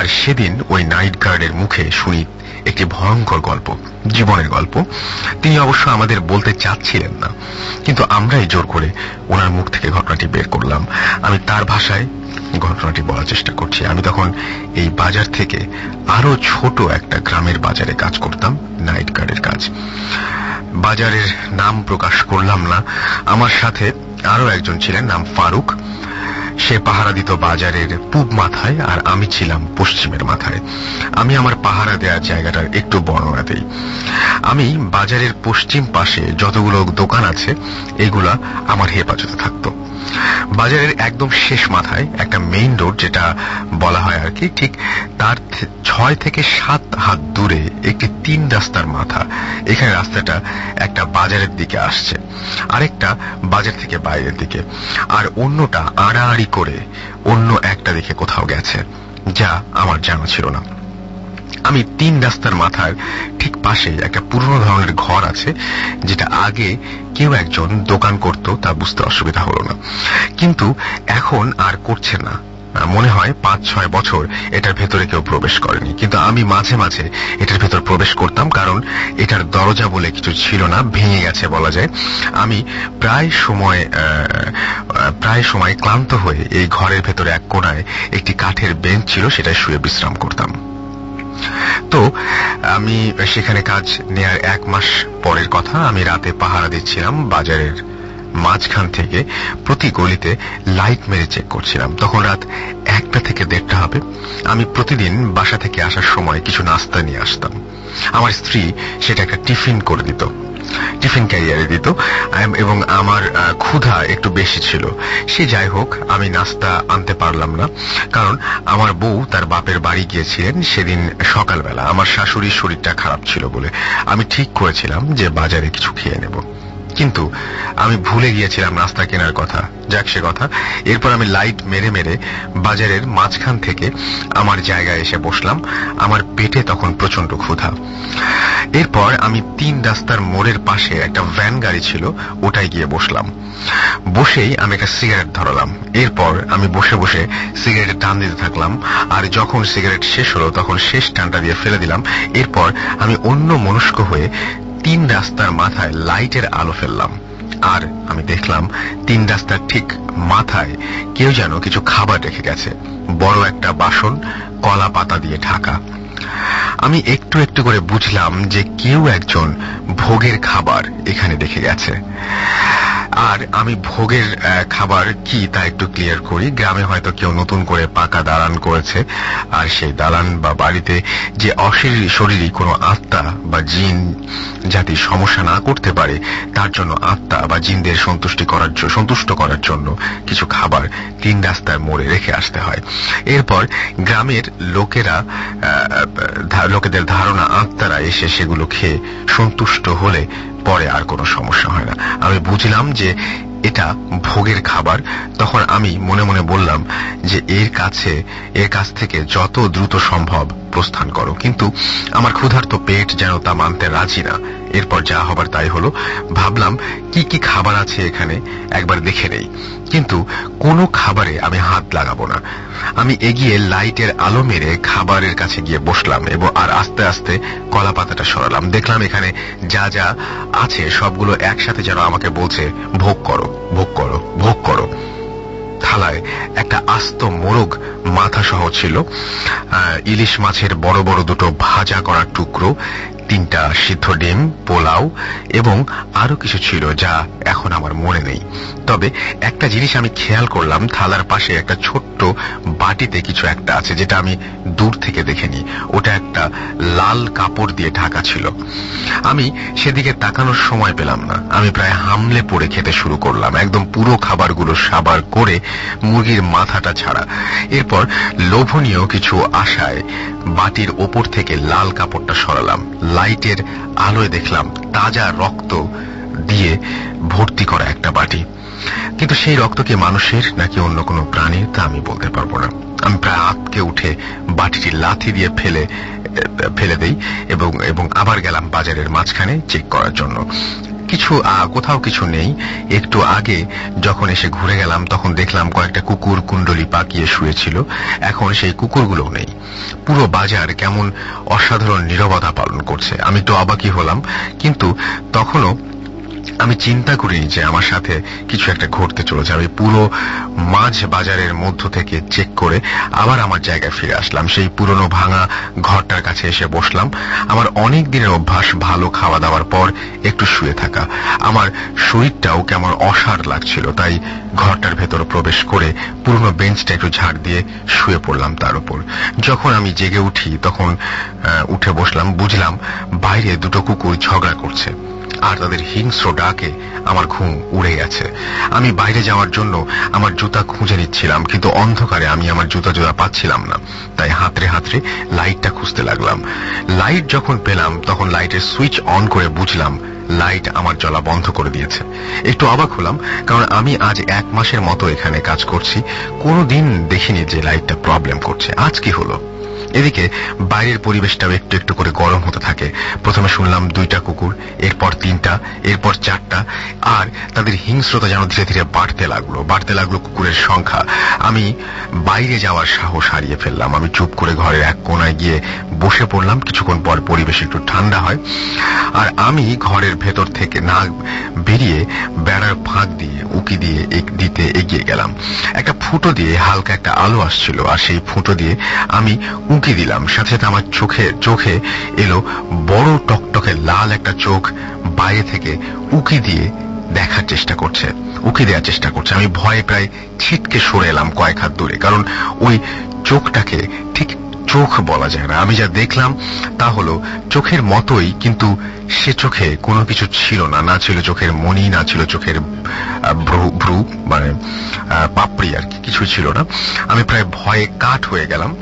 আর সেদিন ওই নাইট গার্ডের মুখে শুনি একটি ভয়ঙ্কর গল্প, জীবনের গল্প। তিনি অবশ্য আমাদের বলতে চাচ্ছিলেন না, কিন্তু আমরাই জোর করে ওনার মুখ থেকে ঘটনাটি বের করলাম। আমি তার ভাষায় ঘটনাটি বলার চেষ্টা করছি। আমি তখন এই বাজার থেকে আরও ছোট একটা গ্রামের বাজারে কাজ করতাম, নাইট গার্ডের কাজ। বাজারের নাম প্রকাশ করলাম না। আমার সাথে আরও একজন ছিলেন, নাম ফারুক। সে পাহারা দিত বাজারের পূব মাথায় আর আমি ছিলাম পশ্চিমের মাথায়। আমি আমার পাহারা দেওয়ার জায়গাটার একটু বর্ণনা দেই। আমি বাজারের পশ্চিম পাশে যতগুলো দোকান আছে, এগুলা আমার হেফাজতে থাকতো। বাজারের একদম শেষ মাথায় একটা মেইন রোড যেটা বলা হয় আর কি, ঠিক তার ছয় থেকে সাত হাত দূরে একটি তিন রাস্তার মাথা। এখানে রাস্তাটা একটা বাজারের দিকে আসছে। আরেকটা বাজার থেকে বাইরের দিকে। আর অন্যটা আড়াআড়ি করে অন্য একটা দিকে কোথাও গেছে, যা আমার জানা ছিল না। আমি তিন রাস্তার মাথার ঠিক পাশে একটা পুরনো ধরনের ঘর আছে, যেটা আগে কেউ একজন দোকান করত, তা বুঝতে অসুবিধা হলো না। কিন্তু এখন আর করছে না। মনে হয় পাঁচ, ছয় বছর এটার ভেতরে কেউ প্রবেশ করেনি। কিন্তু আমি মাঝে মাঝে এটার ভেতর প্রবেশ করতাম কারণ এটার দরজা বলে কিছু ছিল না, ভেঙে গেছে বলা যায়। আমি প্রায় সময় প্রায় সময় ক্লান্ত হয়ে এই ঘরের ভেতরে এক কোনায় একটি কাঠের বেঞ্চ ছিল, সেটায় শুয়ে বিশ্রাম করতাম। তো আমি সেখানে কাজ নেয়ার এক মাস পরের কথা, আমি রাতে পাহারা দিচ্ছিলাম বাজারের মাঝখান থেকে প্রতি গলিতে লাইট মেরে চেক করছিলাম। তখন রাত একটা থেকে দেড়টা হবে। আমি প্রতিদিন বাসা থেকে আসার সময় কিছু নাস্তা নিয়ে আসতাম। আমার স্ত্রী সেটা একটা টিফিন করে দিত। টিফিন ক্যারিয়ারে দিত। এবং আমার ক্ষুধা একটু বেশি ছিল। সে যাই হোক, আমি নাস্তা আনতে পারলাম না। কারণ আমার বউ তার বাপের বাড়ি গিয়েছিলেন সেদিন সকালবেলা। আমার শাশুড়ির শরীরটা খারাপ ছিল বলে আমি ঠিক করেছিলাম যে বাজারে কিছু খেয়ে নেব। কিন্তু আমি ভুলে গিয়েছিলাম নাস্তা কেনার কথা। যাক সে কথা। এরপর আমি লাইট মেরে মেরে বাজারের মাঝখান থেকে আমার জায়গায় এসে বসলাম। আমার পেটে তখন প্রচণ্ড ক্ষুধা। এরপর আমি তিন রাস্তার মোড়ের পাশে একটা ভ্যান গাড়ি ছিল ওটাই গিয়ে বসলাম। বসেই আমি একটা সিগারেট ধরালাম। এরপর আমি বসে বসে সিগারেটের টান দিতে থাকলাম। আর যখন সিগারেট শেষ হলো, তখন শেষ টানটা দিয়ে ফেলে দিলাম। এরপর আমি অন্য মনস্ক হয়ে তিন রাস্তার মাথায় লাইটের আলো ফেললাম। আর আমি দেখলাম তিন রাস্তার ঠিক মাথায় কেউ যেন কিছু খাবার রেখে গেছে। বড় একটা বাসন কলা পাতা দিয়ে ঢাকা। আমি একটু একটু করে বুঝলাম যে কেউ একজন ভোগের খাবার এখানে রেখে গেছে। আর আমি ভোগের খাবার কি তা একটু ক্লিয়ার করি। গ্রামে হয়তো কেউ নতুন করে পাকা দালান করেছে, আর সেই দালান বা বাড়িতে যে অশরীর শরীরী কোনো আত্মা বা জিন যাতে সমস্যা না করতে পারে, তার জন্য আত্মা বা জিনদের সন্তুষ্টি করার জন্য সন্তুষ্ট করার জন্য কিছু খাবার তিন রাস্তায় মোড়ে রেখে আসতে হয়। এরপর গ্রামের লোকেরা লোকেদের ধারণা আত্মারা এসে সেগুলো খেয়ে সন্তুষ্ট হলে পরে আর কোনো সমস্যা হয় না। আমি বুঝলাম যে এটা ভোগের খাবার। তখন আমি মনে মনে বললাম যে এর কাছে, এর কাছ থেকে যত দ্রুত সম্ভব প্রস্থান করো। কিন্তু আমার ক্ষুধার্ত পেট যেন তা মানতে রাজি না। এরপর যা হবার তাই হলো। ভাবলাম, কি কি খাবার আছে এখানে? একবার দেখে নেই। কিন্তু কোনো খাবারে আমি হাত লাগাবো না। আমি এগিয়ে লাইটের আলো মেরে খাবারের কাছে গিয়ে বসলাম এবং আর আস্তে আস্তে কলা পাতাটা সরালাম। দেখলাম এখানে যা যা আছে, সবগুলো একসাথে যেন আমাকে বলছে, ভোগ করো ভোগ করো ভোগ করো। থালায় একটা আস্ত মোরগ মাথা সহ ছিল ইলিশ মাছের বড় বড় দুটো ভাজা করা টুকরো তিনটা সিদ্ধ ডিম, পোলাও এবং আরও কিছু ছিল যা এখন আমার মনে নেই। তবে একটা জিনিস আমি খেয়াল করলাম, থালার পাশে একটা ছোট্ট বাটিতে কিছু একটা আছে যেটা আমি দূর থেকে দেখেনি। ওটা একটা লাল কাপড় দিয়ে ঢাকা ছিল। আমি সেদিকে তাকানোর সময় পেলাম না। আমি প্রায় হামলে পড়ে খেতে শুরু করলাম। একদম পুরো খাবারগুলো সাবার করে মুরগির মাথাটা ছাড়া। এরপর লোভনীয় কিছু আশায় বাটির ওপর থেকে লাল কাপড়টা সরালাম। লাইটের আলোয় দেখলাম তাজা রক্ত দিয়ে ভর্তি করা একটা বাটি। কিন্তু সেই রক্ত কি মানুষের নাকি অন্য কোনো প্রাণীর তা আমি বলতে পারব না। আমি প্রায় আতকে উঠে বাটিটি লাথি দিয়ে ফেলে ফেলে দেই এবং এবং আবার গেলাম বাজারের মাঝখানে চেক করার জন্য। কিছু কোথাও কিছু নেই। একটু আগে যখন এসে ঘুরে গেলাম, তখন দেখলাম কয়েকটা কুকুর কুণ্ডলি পাকিয়ে শুয়েছিল। এখন সেই কুকুরগুলো নেই। পুরো বাজার কেমন অসাধারণ নিরবতা পালন করছে। আমি তো অবাকি হলাম। কিন্তু তখনও আমি চিন্তা করিনি যে আমার সাথে কিছু একটা ঘটতে চলেছে। আমি পুরো মাঝ বাজারের মধ্য থেকে চেক করে আবার আমার জায়গায় ফিরে আসলাম। সেই পুরনো ভাঙা ঘরটার কাছে এসে বসলাম। আমার অনেক দিনের অভ্যাস, ভালো খাওয়া দাওয়ার পর একটু শুয়ে থাকা। আমার শরীরটাও কেমন অসার লাগছিল, তাই ঘরটার ভেতর প্রবেশ করে পুরনো বেঞ্চটা একটু ঝাড় দিয়ে শুয়ে পড়লাম তার উপর। যখন আমি জেগে উঠি, তখন উঠে বসলাম, বুঝলাম বাইরে দুটো কুকুর ঝগড়া করছে। আর তাদের হিংস্র ডাকে আমার ঘুম উড়ে গেছে। আমি বাইরে যাওয়ার জন্য আমার জুতা খুঁজে নিচ্ছিলাম, কিন্তু অন্ধকারে আমি আমার জুতা জুতা পাচ্ছিলাম না। তাই হাতড়ে হাতড়ে লাইটটা খুঁজতে লাগলাম। লাইট যখন পেলাম, তখন লাইটের সুইচ অন করে বুঝলাম, লাইট আমার জ্বলা বন্ধ করে দিয়েছে। একটু অবাক হলাম, কারণ আমি আজ এক মাসের মতো এখানে কাজ করছি। কোনোদিন দেখিনি যে লাইটটা প্রবলেম করছে। আজ কি হলো? এদিকে বাইরের পরিবেশটাও একটু একটু করে গরম হতে থাকে। প্রথমে শুনলাম দুইটা কুকুর, এরপর তিনটা, এরপর চারটা, আর তাদের হিংস্রতা যেন ধীরে ধীরে বাড়তে লাগল বাড়তে লাগল কুকুরের সংখ্যা। আমি বাইরে যাওয়ার সাহস হারিয়ে ফেললাম। আমি চুপ করে ঘরের এক কোনায় গিয়ে বসে পড়লাম। কিছুক্ষণ পর পরিবেশ একটু ঠান্ডা হয়। আর আমি ঘরের ভেতর থেকে না বেরিয়ে বেড়ার ফাঁক দিয়ে, উকি দিয়ে দিতে এগিয়ে গেলাম। একটা ফুটো দিয়ে হালকা একটা আলো আসছিল, আর সেই ফুটো দিয়ে আমি উঁকি দিলাম। সাথে সাথে আমার চোখে চোখে এলো বড় টকটকে লাল একটা চোখ বাইরে থেকে উঁকি দিয়ে দেখার চেষ্টা করছে, উঁকি দেওয়ার চেষ্টা করছে। আমি ভয়ে প্রায় ছিটকে সরে এলাম কয়েক হাত দূরে, কারণ ওই চোখটাকে ঠিক চোখ বলা যায় না। আমি যা দেখলাম, তা হলো চোখের মতোই, কিন্তু সে চোখে কোনো কিছু ছিল না। না ছিল চোখের মনি না ছিল চোখের ভ্রু ভ্রু মানে পাপড়ি আর কি কিছুই ছিল না। আমি প্রায় ভয়ে কাঠ হয়ে গেলাম।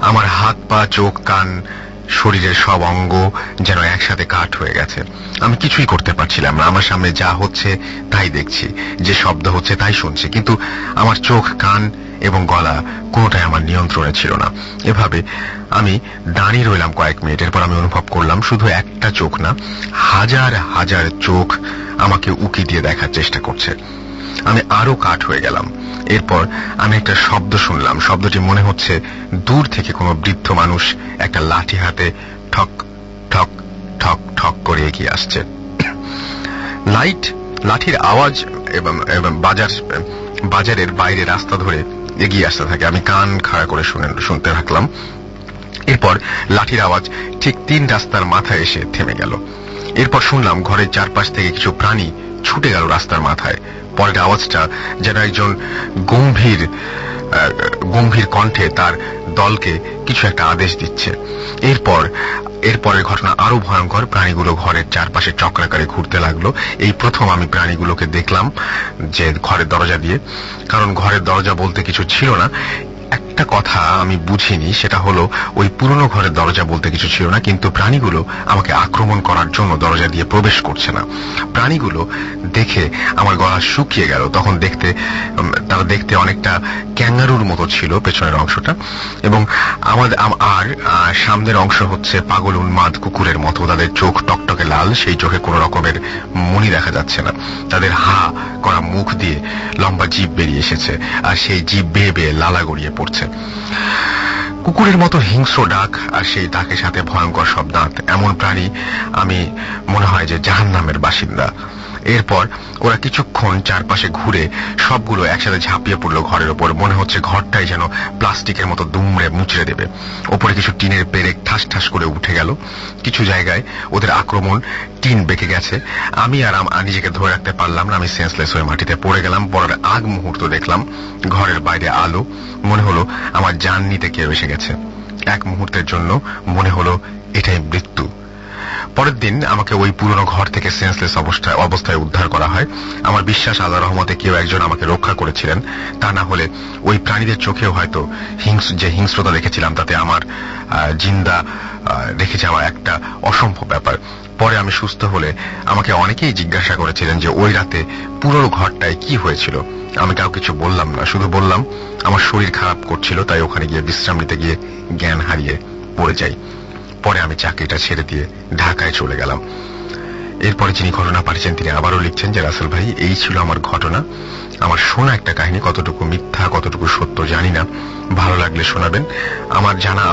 আমার হাত পা, চোখ, কান, শরীরের সব অঙ্গ যেন একসাথে কাঠ হয়ে গেছে। আমি কিছুই করতে পারছিলাম না। আমার সামনে যা হচ্ছে, তাই দেখছি। যে শব্দ হচ্ছে, তাই শুনছি। কিন্তু আমার চোখ, কান এবং গলা কোনোটাই আমার নিয়ন্ত্রণে ছিল না। এভাবে আমি দাঁড়িয়ে রইলাম কয়েক মিনিট এরপর আমি অনুভব করলাম, শুধু একটা চোখ না, হাজার হাজার চোখ আমাকে উকি দিয়ে দেখার চেষ্টা করছে। আমি আরও কাঠ হয়ে গেলাম। এরপর আমি একটা শব্দ শুনলাম। শব্দটি মনে হচ্ছে দূর থেকে কোনো বৃদ্ধ মানুষ একটা লাঠি হাতে ঠক ঠক ঠক ঠক করে এগিয়ে আসছে। লাইট, লাঠির আওয়াজ এবং বাজার, বাজারের বাইরে রাস্তা ধরে এগিয়ে আসতে থাকে। আমি কান খাড়া করে শুনে, শুনতে থাকলাম। এরপর লাঠির আওয়াজ ঠিক তিন রাস্তার মাথায় এসে থেমে গেল। এরপর শুনলাম ঘরের চারপাশ থেকে কিছু প্রাণী ছুটে গেল রাস্তার মাথায়। পরের আওয়াজটা যেন একজন গম্ভীর গম্ভীর কণ্ঠে তার দলকে কিছু একটা আদেশ দিচ্ছে। এরপর, এরপরের ঘটনা আরও ভয়ঙ্কর, প্রাণীগুলো ঘরের চারপাশে চক্রাকারে ঘুরতে লাগল। এই প্রথম আমি প্রাণীগুলোকে দেখলাম যে ঘরের দরজা দিয়ে, কারণ ঘরের দরজা বলতে কিছু ছিল না। একটা কথা আমি বুঝিনি, সেটা হলো, ওই পুরনো ঘরের দরজা বলতে কিছু ছিল না, কিন্তু প্রাণীগুলো আমাকে আক্রমণ করার জন্য দরজা দিয়ে প্রবেশ করছে না। প্রাণীগুলো দেখে আমার গলা শুকিয়ে গেল। তখন দেখতে তারা দেখতে অনেকটা ক্যাঙ্গারুর মতো ছিল পেছনের অংশটা। এবং আমাদের আর সামনের অংশ হচ্ছে পাগল, উন্মাদ কুকুরের মতো। তাদের চোখ টকটকে লাল, সেই চোখে কোনো রকমের মনি দেখা যাচ্ছে না। তাদের হা করা মুখ দিয়ে লম্বা জীব বেরিয়ে এসেছে, আর সেই জীব বেয়ে বেয়ে লালা গড়িয়ে পড়ছে। কুকুরের মতো হিংস্র ডাক আর সেই ডাকের সাথে ভয়ঙ্কর সব এমন প্রাণী আমি মনে হয় যে জাহান নামের বাসিন্দা। এরপর ওরা কিছুক্ষণ চারপাশে ঘুরে সবগুলো একসাথে ঝাঁপিয়ে পড়ল ঘরের ওপর। মনে হচ্ছে ঘরটাই যেন প্লাস্টিকের মতো দুমড়ে মুচড়ে দেবে। ওপরে কিছু টিনের পেরেক ঠাস ঠাস করে উঠে গেল। কিছু জায়গায় ওদের আক্রমণ টিন বেঁকে গেছে। আমি আর নিজেকে ধরে রাখতে পারলাম না। আমি সেন্সলেস হয়ে মাটিতে পড়ে গেলাম। পরের আগ মুহূর্ত দেখলাম। ঘরের বাইরে আলো। মনে হলো আমার জান নিতে কেউ এসে গেছে। এক মুহূর্তের জন্য মনে হলো এটাই মৃত্যু। পরের দিন আমাকে ওই পুরনো ঘর থেকে সেন্সলেস অবস্থায় অবস্থায় উদ্ধার করা হয়। আমার বিশ্বাস আল্লাহ রহমতে কেউ একজন আমাকে রক্ষা করেছিলেন। তা না হলে ওই প্রাণীদের চোখেও হয়তো হিংস যে হিংস্রতা দেখেছিলাম, তাতে আমার জিন্দা রেখে যাওয়া একটা অসম্ভব ব্যাপার। পরে আমি সুস্থ হলে আমাকে অনেকেই জিজ্ঞাসা করেছিলেন যে, ওই রাতে পুরো ঘরটায় কি হয়েছিল? আমি কাউ কিছু বললাম না। শুধু বললাম, আমার শরীর খারাপ করছিল, তাই ওখানে গিয়ে বিশ্রাম নিতে গিয়ে জ্ঞান হারিয়ে পড়ে যাই। পরে আমি চাকরিটা ছেড়ে দিয়ে ঢাকায় চলে গেলাম। এরপরে যিনি ঘটনা পাঠিয়েছেন, তিনি আবারও লিখছেন যে, রাসেল ভাই, এই ছিল আমার ঘটনা। আমার শোনা একটা কাহিনী, কতটুকু মিথ্যা, কতটুকু সত্য জানি না। ভালো লাগলে শোনাবেন। আমার জানা